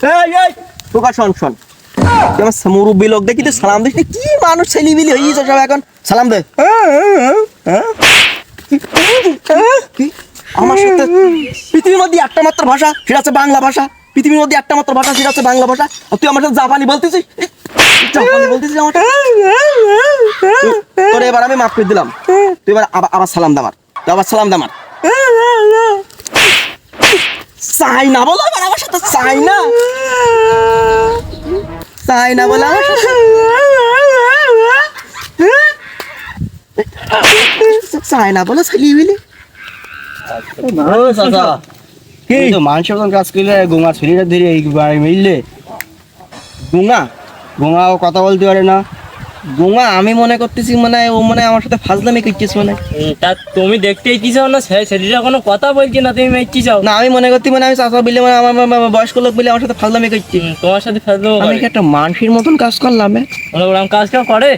এই এই তোকা শোন শোন আমার মুরব্বী লোক দেখি তুই সালাম দিস কি মানুষ ছেলি মিলি হয়ে গেছে সব এখন সালাম দে আমার সাথে পৃথিবীর মধ্যে একটা মাত্র ভাষা সেটা হচ্ছে বাংলা ভাষা পৃথিবীর মধ্যে একটা মাত্র ভাষা সেটা হচ্ছে বাংলা ভাষা আর তুই আমার সাথে জাপানি বলতেছিস জাপানি বলতেছিস তোর এবার আমি মাফ করে দিলাম তুই এবার আবার আবার সালাম দামার তুই আবার সালাম দামার চাই না বলো আবার আমার সাথে চাই না চাই না বলে আমার সাথে। চাই না বলে। বিলি চাচা। কি? কি তো মানুষের কোন কাজ করলে গোঙা ছেলেটা ধরে এই বাড়ি মিললে। গোঙাও কথা বলতে পারে না। গুঙ্গা আমি মনে করতেছি মানে ও মানে আমার সাথে ফাজলামি করছিস মানে। তা তুমি দেখতেই কি চাও না? ছেলেটা কোনো কথা বলছি না তুমি কি চাও? না আমি মনে করছি মানে আমি চাচা বিলে মানে আমার বয়স্ক লোক বলে আমার সাথে ফাজলামি করছি। তোমার সাথে ফাজলামি আমি একটা মানুষের মতন কাজ করলাম? ওরকম কাজ কেউ করে?